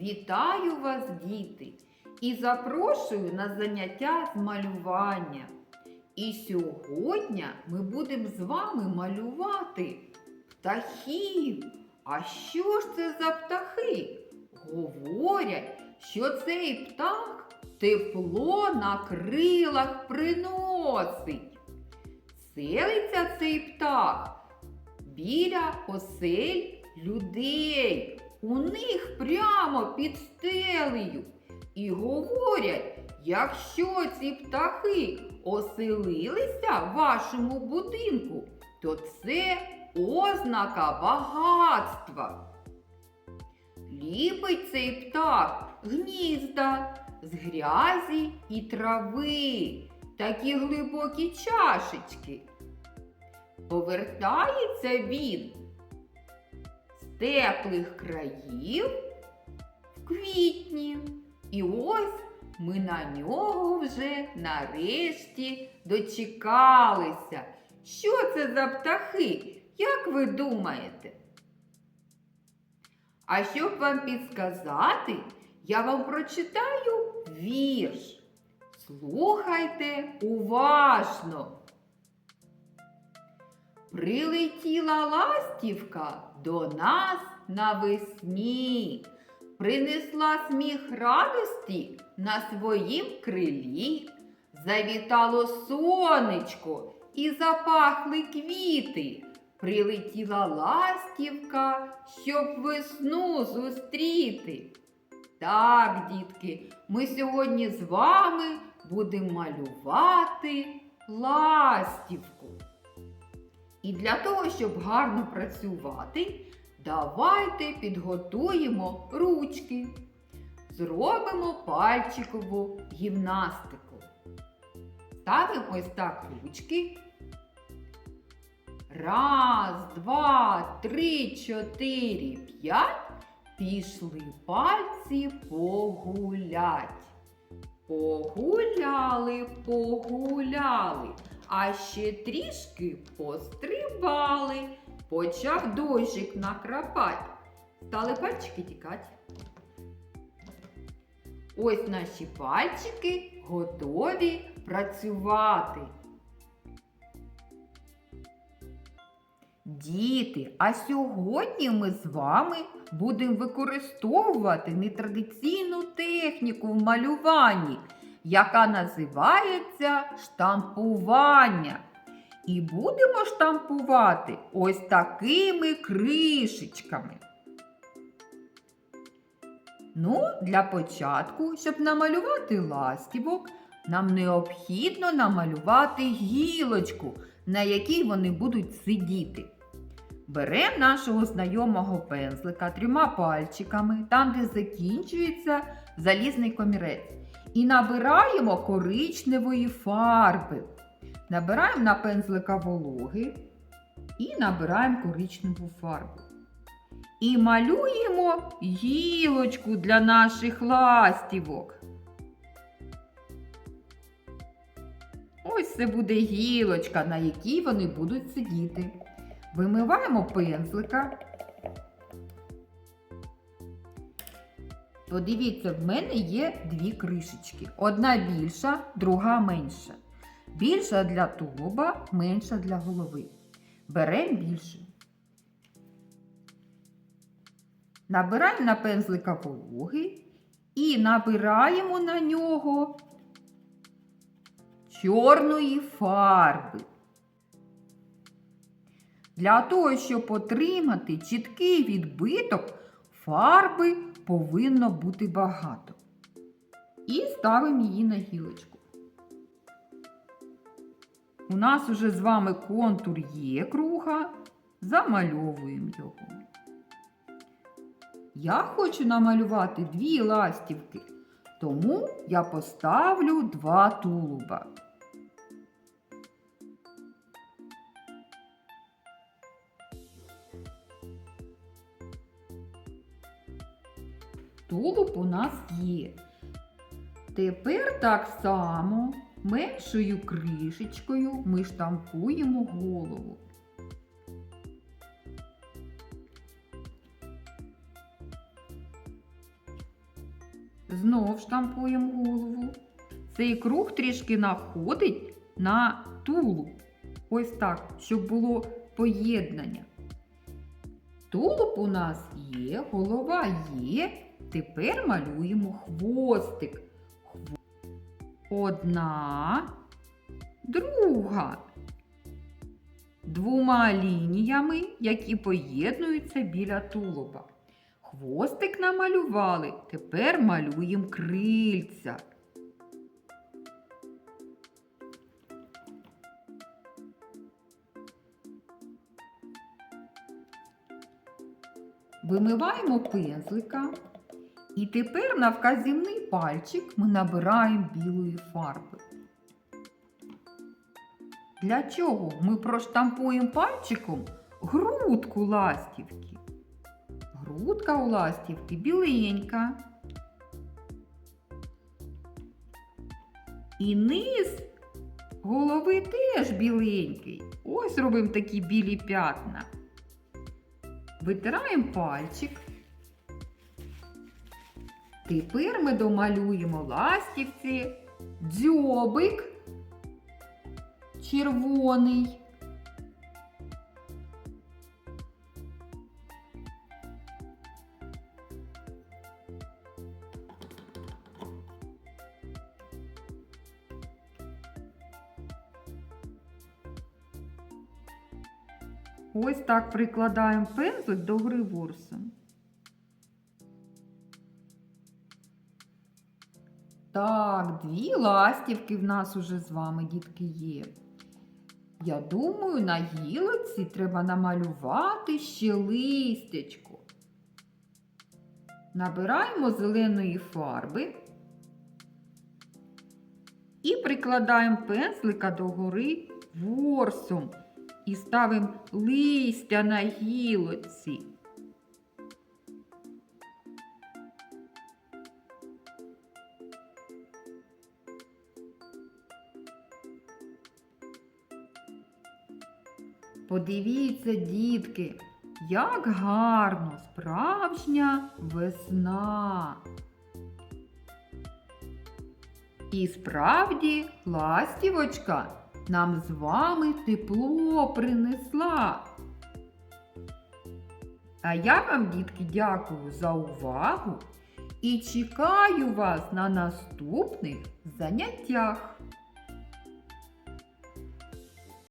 Вітаю вас, діти, і запрошую на заняття з малювання. І сьогодні ми будемо з вами малювати птахів. А що ж це за птахи? Говорять, що цей птах тепло на крилах приносить. Селиться цей птах біля осель людей. У них прямо під стелею. І говорять, якщо ці птахи оселилися в вашому будинку, то це ознака багатства. Ліпить цей птах гнізда з грязі і трави, такі глибокі чашечки. Повертається він теплих країв в квітні. І ось ми на нього вже нарешті дочекалися. Що це за птахи? Як ви думаєте? А щоб вам підсказати, я вам прочитаю вірш. Слухайте уважно. Прилетіла ластівка до нас навесні, принесла сміх радості на своїм крилі, завітало сонечко і запахли квіти. Прилетіла ластівка, щоб весну зустріти. Так, дітки, ми сьогодні з вами будемо малювати ластівку. І для того, щоб гарно працювати, давайте підготуємо ручки. Зробимо пальчикову гімнастику. Ставимо ось так ручки. Раз, два, три, чотири, п'ять. Пішли пальці погулять. Погуляли, погуляли, а ще трішки пострибали. Почав дощик накрапать. Стали пальчики тікати. Ось наші пальчики готові працювати. Діти, а сьогодні ми з вами будемо використовувати нетрадиційну техніку в малюванні, яка називається штампування. І будемо штампувати ось такими кришечками. Ну, для початку, щоб намалювати ластівок, нам необхідно намалювати гілочку, на якій вони будуть сидіти. Беремо нашого знайомого пензлика трьома пальчиками, там, де закінчується залізний комірець, і набираємо коричневої фарби. Набираємо на пензлика вологи і набираємо коричневу фарбу. І малюємо гілочку для наших ластівок. Ось це буде гілочка, на якій вони будуть сидіти. Вимиваємо пензлика. Подивіться, в мене є дві кришечки. Одна більша, друга менша. Більша для тулуба, менша для голови. Беремо більше. Набираємо на пензлика вологи і набираємо на нього чорної фарби. Для того, щоб отримати чіткий відбиток, фарби повинно бути багато. І ставимо її на гілочку. У нас уже з вами контур є круга, замальовуємо його. Я хочу намалювати дві ластівки, тому я поставлю два тулуба. Тулуб у нас є. Тепер так само меншою кришечкою ми штампуємо голову. Знов штампуємо голову. Цей круг трішки находить на тулуб. Ось так, щоб було поєднання. Тулуб у нас є, голова є. Тепер малюємо хвостик. Одна, друга. Двома лініями, які поєднуються біля тулуба. Хвостик намалювали, тепер малюємо крильця. Вимиваємо пензлика. І тепер на вказівний пальчик ми набираємо білої фарби. Для чого ми проштампуємо пальчиком грудку ластівки? Грудка у ластівки біленька. І низ голови теж біленький. Ось робимо такі білі п'ятна. Витираємо пальчик. Тепер ми домалюємо ластівці дзьобик червоний. Ось так прикладаємо пензлик до гри Так, дві ластівки в нас уже з вами, дітки, є. Я думаю, на гілоці треба намалювати ще листячко. Набираємо зеленої фарби і прикладаємо пензлика до гори ворсом і ставимо листя на гілоці. Подивіться, дітки, як гарно справжня весна. І справді ластівочка нам з вами тепло принесла. А я вам, дітки, дякую за увагу і чекаю вас на наступних заняттях.